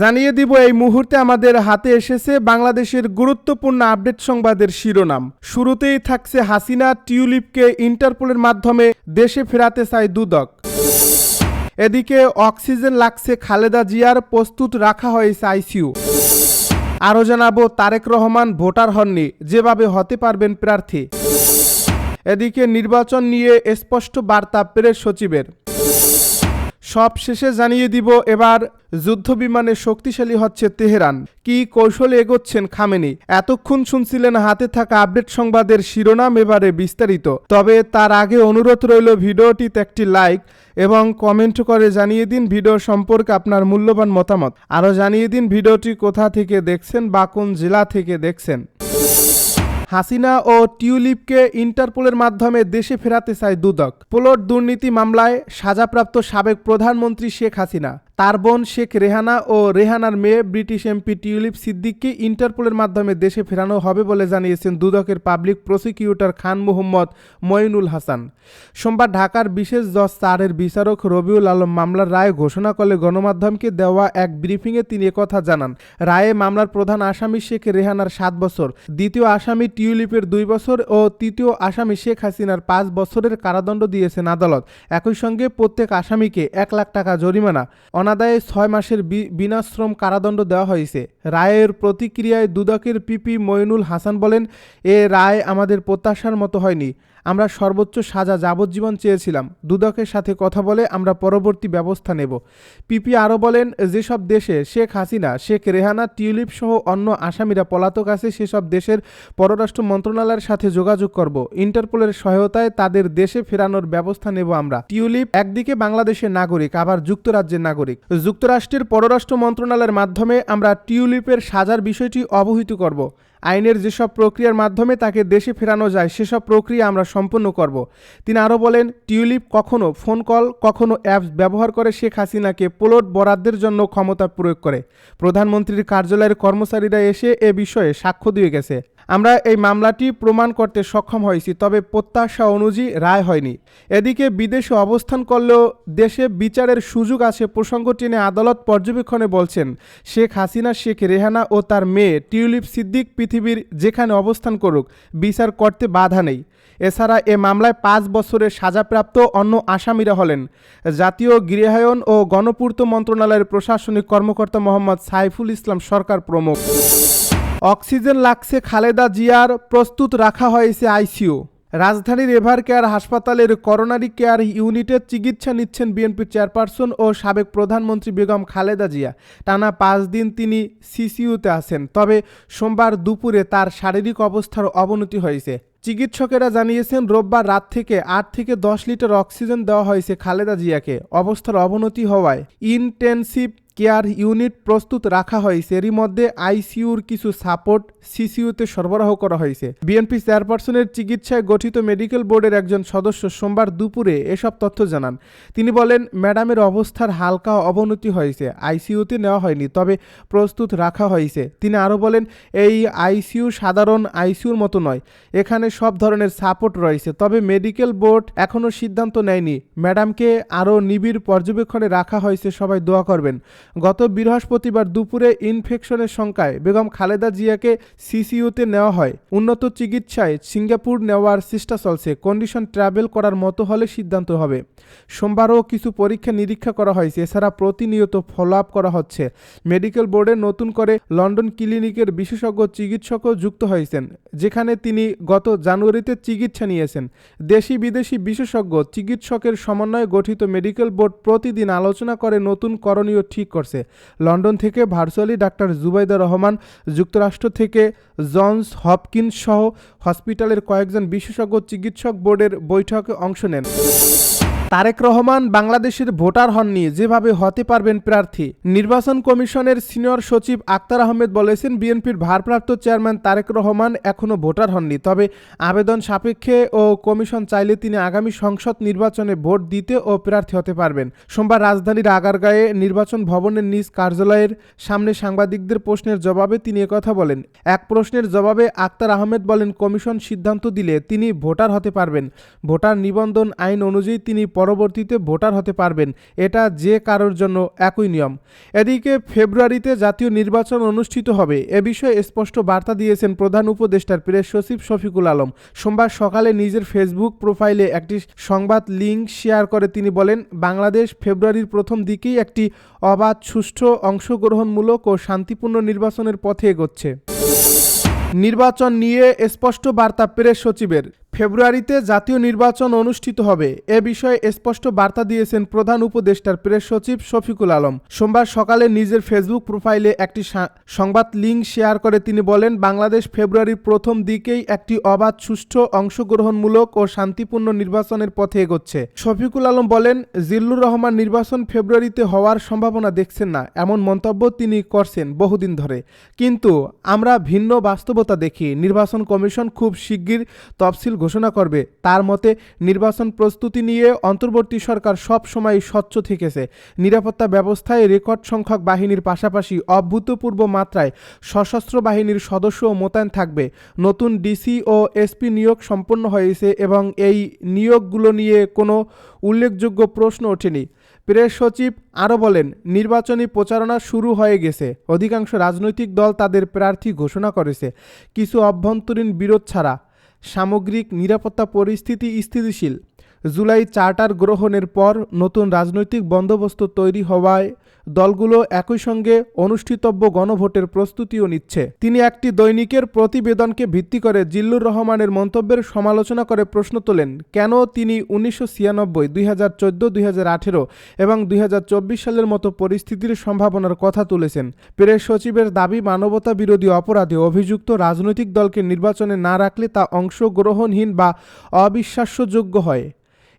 জানিয়ে দিব, এই মুহূর্তে আমাদের হাতে এসেছে বাংলাদেশের গুরুত্বপূর্ণ আপডেট সংবাদের শিরোনাম। শুরুতেই থাকছে হাসিনা টিউলিপকে ইন্টারপোলের মাধ্যমে দেশে ফেরাতে চায় দুদক। এদিকে অক্সিজেন লাগছে খালেদা জিয়ার, প্রস্তুত রাখা হয়েছে আইসিইউ। আরও জানাব, তারেক রহমান ভোটার হননি, যেভাবে হতে পারবেন প্রার্থী। এদিকে নির্বাচন নিয়ে স্পষ্ট বার্তা প্রেস সচিবের। সব শেষে জানিয়ে দিব, এবার যুদ্ধ যুদ্ধবিমানে শক্তিশালী হচ্ছে তেহরান। কি কৌশলে এগোচ্ছেন খামেনি? এতক্ষণ শুনছিলেন হাতে থাকা আপডেট সংবাদের শিরোনাম এবারে বিস্তারিত। তবে তার আগে অনুরোধ রইল ভিডিওটিতে একটি লাইক এবং কমেন্ট করে জানিয়ে দিন ভিডিও সম্পর্কে আপনার মূল্যবান মতামত। আরও জানিয়ে দিন ভিডিওটি কোথা থেকে দেখছেন বা কোন জেলা থেকে দেখছেন। হাসিনা ও টিউলিপকে ইন্টারপোলের মাধ্যমে দেশে ফেরাতে চায় দুদক। পোলট দুর্নীতি মামলায় সাজাপ্রাপ্ত সাবেক প্রধানমন্ত্রী শেখ হাসিনা। তার বোন শেখ রেহানা ও রেহানার মেয়ে ব্রিটিশ এমপি টিউলিপ সিদ্দিককে ইন্টারপোলের মাধ্যমে দেশে ফেরানো হবে বলে জানিয়েছেন দুদকের পাবলিক প্রসিকিউটর খান মোহাম্মদ মঈনুল হাসান। সোমবার ঢাকার বিশেষ জজ চারের বিচারক রবিউল আলম মামলার রায় ঘোষণা করলে গণমাধ্যমকে দেওয়া এক ব্রিফিংয়ে তিনি একথা জানান, রায়ে মামলার প্রধান আসামি শেখ রেহানার সাত বছর, দ্বিতীয় আসামি টিউলিপের দুই বছর ও তৃতীয় আসামি শেখ হাসিনার পাঁচ বছরের কারাদণ্ড দিয়েছেন আদালত। একই সঙ্গে প্রত্যেক আসামিকে এক লাখ টাকা জরিমানা। অনাদায়ে ছয় মাসের বিনাশ্রম কারাদণ্ড দেওয়া হয়েছে। রায়ের প্রতিক্রিয়ায় দুদকের পিপি মইনুল হাসান বলেন, এ রায় আমাদের প্রত্যাশার মতো হয়নি। আমরা সর্বোচ্চ সাজা যাবজ্জীবন চেয়েছিলাম। দুদকের সাথে কথা বলে আমরা পরবর্তী ব্যবস্থা নেব। পিপি আরও বলেন, যেসব দেশে শেখ হাসিনা, শেখ রেহানা, টিউলিপ সহ অন্য আসামিরা পলাতক আছে, সেসব দেশের পররাষ্ট্র মন্ত্রণালয়ের সাথে যোগাযোগ করব। ইন্টারপোলের সহায়তায় তাদের দেশে ফেরানোর ব্যবস্থা নেব আমরা। টিউলিপ একদিকে বাংলাদেশের নাগরিক, আবার যুক্তরাজ্যের নাগরিক। যুক্তরাষ্ট্রের পররাষ্ট্র মন্ত্রণালয়ের মাধ্যমে আমরা টিউলিপের সাজার বিষয়টি অবহিত করব। আইনের যেসব প্রক্রিয়ার মাধ্যমে তাকে দেশে ফেরানো যায়, সেসব প্রক্রিয়া আমরা সম্পন্ন করব। তিনি আরও বলেন, টিউলিপ কখনো ফোন কল, কখনো অ্যাপস ব্যবহার করে শেখ হাসিনাকে পোলট বরাদ্দের জন্য ক্ষমতা প্রয়োগ করে। প্রধানমন্ত্রীর কার্যালয়ের কর্মচারীরা এসে এ বিষয়ে সাক্ষ্য দিয়ে গেছে। আমরা এই মামলাটি প্রমাণ করতে সক্ষম হয়েছি, তবে প্রত্যাশা অনুযায়ী রায় হয়নি। এদিকে বিদেশে অবস্থান করলেও দেশে বিচারের সুযোগ আছে প্রসঙ্গ টেনে আদালত পর্যবেক্ষণে বলছেন, শেখ হাসিনা, শেখ রেহানা ও তার মেয়ে টিউলিপ সিদ্দিক পৃথিবীর যেখানে অবস্থান করুক, বিচার করতে বাধা নেই। এছাড়া এ মামলায় পাঁচ বছরের সাজাপ্রাপ্ত অন্য আসামিরা হলেন জাতীয় গৃহায়ন ও গণপূর্ত মন্ত্রণালয়ের প্রশাসনিক কর্মকর্তা মোহাম্মদ সাইফুল ইসলাম সরকার প্রমুখ। অক্সিজেন লাগছে খালেদা জিয়ার প্রস্তুত রাখা হয়েছে আইসিইউ। রাজধানীর এভার কেয়ার হাসপাতালের করোনারি কেয়ার ইউনিটের চিকিৎসা নিচ্ছেন বিএনপি চেয়ারপারসন ও সাবেক প্রধানমন্ত্রী বেগম খালেদা জিয়া। টানা পাঁচ দিন তিনি সিসিইউতে আছেন, তবে সোমবার দুপুরে তার শারীরিক অবস্থার অবনতি হয়েছে। চিকিৎসকেরা জানিয়েছেন, রোববার রাত থেকে আট থেকে দশ লিটার অক্সিজেন দেওয়া হয়েছে খালেদা জিয়াকে। অবস্থার অবনতি হওয়ায় ইনটেনসিভ কেয়ার ইউনিট প্রস্তুত রাখা হয়েছে। এরই মধ্যে আইসিইউর কিছু সাপোর্ট সিসিইউতে সরবরাহ করা হয়েছে। বিএনপি চেয়ারপারসনের চিকিৎসায় গঠিত মেডিকেল বোর্ডের একজন সদস্য সোমবার দুপুরে এসব তথ্য জানান। তিনি বলেন, ম্যাডামের অবস্থার হালকা অবনতি হয়েছে, আইসিইউতে নেওয়া হয়নি, তবে প্রস্তুত রাখা হয়েছে। তিনি আরও বলেন, এই আইসিইউ সাধারণ আইসিউর মতো নয়, এখানে সব ধরনের সাপোর্ট রয়েছে, তবে মেডিকেল বোর্ড এখনও সিদ্ধান্ত নেয়নি। ম্যাডামকে আরও নিবিড় পর্যবেক্ষণে রাখা হয়েছে, সবাই দোয়া করবেন। গত বৃহস্পতিবার দুপুরে ইনফেকশনের সংখ্যায় বেগম খালেদা জিয়াকে সিসিইউতে নেওয়া হয়। উন্নত চিকিৎসায় সিঙ্গাপুর নেওয়ার চেষ্টা চলছে। কন্ডিশন ট্রাভেল করার মতো হলে সিদ্ধান্ত হবে। সোমবারও কিছু পরীক্ষা নিরীক্ষা করা হয়েছে। এছাড়া প্রতিনিয়ত ফলো আপ করা হচ্ছে। মেডিকেল বোর্ডে নতুন করে লন্ডন ক্লিনিকের বিশেষজ্ঞ চিকিৎসকও যুক্ত হয়েছেন, যেখানে তিনি গত জানুয়ারিতে চিকিৎসা নিয়েছেন। দেশি বিদেশি বিশেষজ্ঞ, চিকিৎসকের সমন্বয়ে গঠিত মেডিকেল বোর্ড প্রতিদিন আলোচনা করে নতুন করণীয় ঠিক করছে। লন্ডন থেকে ভার্চুয়ালি ডাক্তার জুবাইদা রহমান, যুক্তরাষ্ট্র থেকে জনস হপকিন্স সহ হসপিটালের কয়েকজন বিশেষজ্ঞ চিকিৎসক বোর্ডের বৈঠকে অংশ নেন। তারেক রহমান বাংলাদেশের ভোটার হননি, যেভাবে হতে পারবেন প্রার্থী। নির্বাচন কমিশনের সিনিয়র সচিব আক্তার আহমেদ বলেছেন, বিএনপির ভারপ্রাপ্ত চেয়ারম্যান তারেক রহমান এখনও ভোটার হননি। তবে আবেদন সাপেক্ষে ও কমিশন চাইলে তিনি আগামী সংসদ নির্বাচনে ভোট দিতে ও প্রার্থী হতে পারবেন। সোমবার রাজধানীর আগারগাঁয়ে নির্বাচন ভবনের নিজ কার্যালয়ের সামনে সাংবাদিকদের প্রশ্নের জবাবে তিনি একথা বলেন, এক প্রশ্নের জবাবে আক্তার আহমেদ বলেন, কমিশন সিদ্ধান্ত দিলে তিনি ভোটার হতে পারবেন। ভোটার নিবন্ধন আইন অনুযায়ী তিনি পরবর্তীতে ভোটার হতে পারবেন। এটা যে কারোর জন্য একই নিয়ম। এদিকে ফেব্রুয়ারিতে জাতীয় নির্বাচন অনুষ্ঠিত হবে। এ বিষয়ে স্পষ্ট বার্তা দিয়েছেন প্রধান উপদেষ্টার প্রেস সচিব শফিকুল আলম। সোমবার সকালে নিজের ফেসবুক প্রোফাইলে একটি সংবাদ লিঙ্ক শেয়ার করে তিনি বলেন, বাংলাদেশ ফেব্রুয়ারির প্রথম দিকেই একটি অবাধ, সুষ্ঠু, অংশগ্রহণমূলক ও শান্তিপূর্ণ নির্বাচনের পথে এগোচ্ছে। নির্বাচন নিয়ে স্পষ্ট বার্তা প্রেস সচিবের। ফেব্রুয়ারিতে জাতীয় নির্বাচন অনুষ্ঠিত হবে। এ বিষয়ে স্পষ্ট বার্তা দিয়েছেন প্রধান উপদেষ্টার প্রেস সচিব শফিকুল আলম। সোমবার সকালে নিজের ফেসবুক প্রোফাইলে একটি সংবাদ লিঙ্ক শেয়ার করে তিনি বলেন, বাংলাদেশ ফেব্রুয়ারির প্রথম দিকেই একটি অবাধ, সুষ্ঠু, অংশগ্রহণমূলক ও শান্তিপূর্ণ নির্বাচনের পথে এগোচ্ছে। শফিকুল আলম বলেন, জিল্লুর রহমান নির্বাচন ফেব্রুয়ারিতে হওয়ার সম্ভাবনা দেখছেন না, এমন মন্তব্য তিনি করছেন বহুদিন ধরে। কিন্তু আমরা ভিন্ন বাস্তবতা দেখি। নির্বাচন কমিশন খুব শিগগির তফসিল ঘোষণা করবে। তার মতে, নির্বাচন প্রস্তুতি নিয়ে অন্তর্বর্তী সরকার সব সময় স্বচ্ছ থেকেছে। নিরাপত্তা ব্যবস্থায় রেকর্ড সংখ্যক বাহিনীর পাশাপাশি অভূতপূর্ব মাত্রায় সশস্ত্র বাহিনীর সদস্য মোতায়েন থাকবে। নতুন ডিসি ও এসপি নিয়োগ সম্পন্ন হয়েছে এবং এই নিয়োগগুলো নিয়ে কোনো উল্লেখযোগ্য প্রশ্ন ওঠেনি। প্রেস সচিব আরও বলেন, নির্বাচনী প্রচারণা শুরু হয়ে গেছে। অধিকাংশ রাজনৈতিক দল তাদের প্রার্থী ঘোষণা করেছে। কিছু অভ্যন্তরীণ বিরোধ ছাড়া সামগ্রিক নিরাপত্তা পরিস্থিতি স্থিতিশীল। জুলাই চার্টার গ্রহণের পর নতুন রাজনৈতিক বন্দোবস্ত তৈরি হওয়ায় দলগুলো একই সঙ্গে অনুষ্ঠিতব্য গণভোটের প্রস্তুতিও নিচ্ছে। তিনি একটি দৈনিকের প্রতিবেদনকে ভিত্তি করে জিল্লুর রহমানের মন্তব্যের সমালোচনা করে প্রশ্ন তোলেন, কেন তিনি উনিশশো ছিয়ানব্বই, দুই হাজার চোদ্দ, দুই হাজার আঠেরো এবং দুই হাজার চব্বিশ সালের মতো পরিস্থিতির সম্ভাবনার কথা তুলেছেন। প্রেস সচিবের দাবি, মানবতা বিরোধী অপরাধে অভিযুক্ত রাজনৈতিক দলকে নির্বাচনে না রাখলে তা অংশগ্রহণহীন বা অবিশ্বাস্যযোগ্য হয়।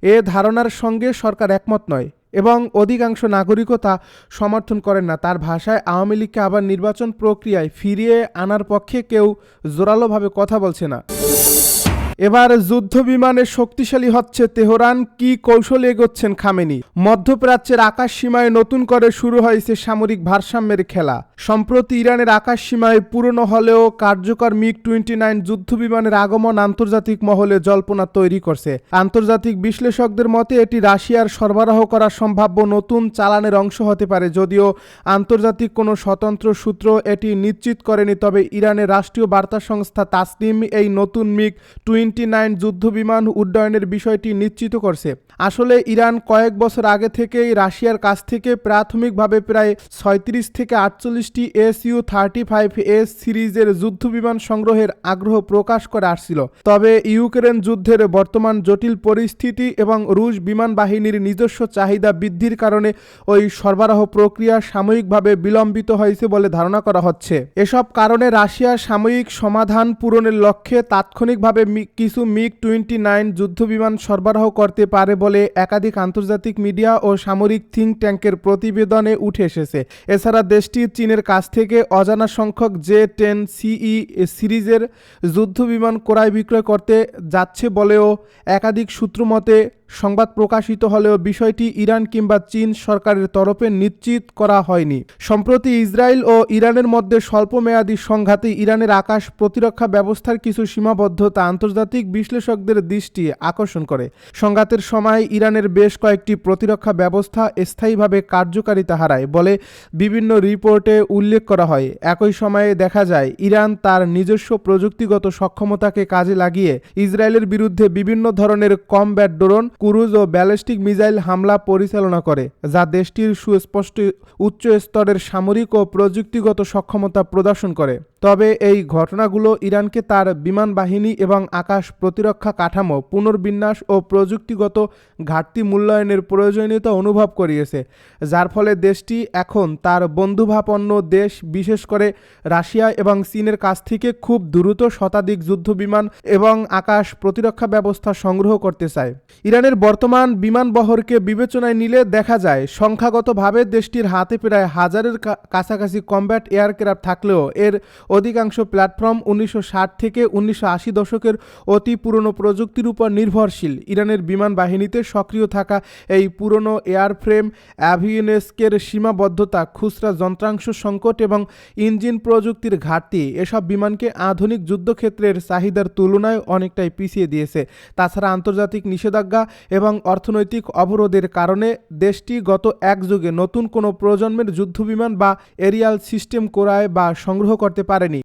এ ধারণার সঙ্গে সরকার একমত নয়। এবং অধিকাংশ নাগরিকও তা সমর্থন করেন না। তার ভাষায় আওয়ামী লীগকে আবার নির্বাচন প্রক্রিয়ায় ফিরিয়ে আনার পক্ষে কেউ জোরালোভাবে কথা বলছে না। এবার যুদ্ধ বিমানে শক্তিশালী হচ্ছে তেহরান। কি কৌশলে এগোচ্ছেন খামেনি? মধ্যপ্রাচ্যের আকাশ সীমায় নতুন করে শুরু হয়েছে সামরিক ভারসাম্যের খেলা। সম্প্রতি ইরানের আকাশ সীমায় পুরনো হলেও কার্যকর মিগ টোয়েন্টি নাইন যুদ্ধ বিমানের আগমন আন্তর্জাতিক মহলে জল্পনা তৈরি করছে। আন্তর্জাতিক বিশ্লেষকদের মতে, এটি রাশিয়ার সরবরাহ করা সম্ভাব্য নতুন চালানের অংশ হতে পারে। যদিও আন্তর্জাতিক কোনো স্বতন্ত্র সূত্র এটি নিশ্চিত করেনি, তবে ইরানের রাষ্ট্রীয় বার্তা সংস্থা তাসনিম এই নতুন মিগ টোয়েন্টি নাইন যুদ্ধ বিমান উড্ডয়নের বিষয়টি নিশ্চিত করছে। আসলে ইরান কয়েক বছর আগে থেকেই রাশিয়ার কাছ থেকে প্রাথমিকভাবে প্রায় ছয়ত্রিশ থেকে আটচল্লিশটি S U thirty five S সিরিজের যুদ্ধ বিমান সংগ্রহের আগ্রহ প্রকাশ করে আসছিল। তবে ইউক্রেন যুদ্ধের বর্তমান জটিল পরিস্থিতি এবং রুশ বিমান বাহিনীর নিজস্ব চাহিদা বৃদ্ধির কারণে ওই সরবরাহ প্রক্রিয়া সাময়িকভাবে বিলম্বিত হয়েছে বলে ধারণা করা হচ্ছে। এসব কারণে রাশিয়া সাময়িক সমাধান পূরণের লক্ষ্যে তাৎক্ষণিকভাবে কিছু মিগ টোয়েন্টি নাইন যুদ্ধবিমান সরবরাহ করতে পারে বলে একাধিক আন্তর্জাতিক মিডিয়া ও সামরিক থিঙ্ক ট্যাঙ্কের প্রতিবেদনে উঠে এসেছে। এছাড়া দেশটি চীনের কাছ থেকে অজানা সংখ্যক জে টেন সিই সিরিজের যুদ্ধবিমান ক্রয় বিক্রয় করতে যাচ্ছে বলেও একাধিক সূত্র মতে সংবাদ প্রকাশিত হলেও বিষয়টি ইরান কিংবা চীন সরকারের তরফে নিশ্চিত করা হয়নি। সম্প্রতি ইসরায়েল ও ইরানের মধ্যে স্বল্পমেয়াদী সংঘাতে ইরানের আকাশ প্রতিরক্ষা ব্যবস্থার কিছু সীমাবদ্ধতা আন্তর্জাতিক বিশ্লেষকদের দৃষ্টি আকর্ষণ করে। সংঘাতের সময় ইরানের বেশ কয়েকটি প্রতিরক্ষা ব্যবস্থা স্থায়ীভাবে কার্যকারিতা হারায় বলে বিভিন্ন রিপোর্টে উল্লেখ করা হয়। একই সময়ে দেখা যায়, ইরান তার নিজস্ব প্রযুক্তিগত সক্ষমতাকে কাজে লাগিয়ে ইসরায়েলের বিরুদ্ধে বিভিন্ন ধরনের কমব্যাট ড্রোন ক্রুজ ও ব্যালিস্টিক মিসাইল হামলা পরিচালনা করে, যা দেশটির সুস্পষ্ট উচ্চ স্তরের সামরিক ও প্রযুক্তিগত সক্ষমতা প্রদর্শন করে। তবে এই ঘটনাগুলো ইরানকে তার বিমান বাহিনী এবং আকাশ প্রতিরক্ষা কাঠামো, পুনর্বিন্যাস ও প্রযুক্তিগত ঘাটতি মূল্যায়নের প্রয়োজনীয়তা অনুভব করিয়েছে, যার ফলে দেশটি এখন তার বন্ধুভাপন্ন দেশ, বিশেষ করে রাশিয়া এবং চীনের কাছ থেকে খুব দ্রুত শতাধিক যুদ্ধবিমান এবং আকাশ প্রতিরক্ষা ব্যবস্থা সংগ্রহ করতে চায়। ইরানের বর্তমান বিমান বহরকে বিবেচনায় নিলে দেখা যায়, সংখ্যাগতভাবে দেশটির হাতে প্রায় হাজারের কাছাকাছি কমব্যাট এয়ারক্রাফট থাকলেও এর অধিকাংশ প্ল্যাটফর্ম উনিশশো ষাট থেকে উনিশশো আশি দশকের অতি পুরনো প্রযুক্তির উপর নির্ভরশীল। ইরানের বিমান বাহিনীতে সক্রিয় থাকা এই পুরনো এয়ারফ্রেম অ্যাভিয়েনেস্কের সীমাবদ্ধতা, খুচরা যন্ত্রাংশ সংকট এবং ইঞ্জিন প্রযুক্তির ঘাটতি, এসব বিমানকে আধুনিক যুদ্ধক্ষেত্রের চাহিদার তুলনায় অনেকটাই পিছিয়ে দিয়েছে। তাছাড়া আন্তর্জাতিক নিষেধাজ্ঞা এবং অর্থনৈতিক অবরোধের কারণে দেশটি গত এক যুগে নতুন কোনো প্রজন্মের যুদ্ধবিমান বা এরিয়াল সিস্টেম ক্রয় বা সংগ্রহ করতে পারেনি।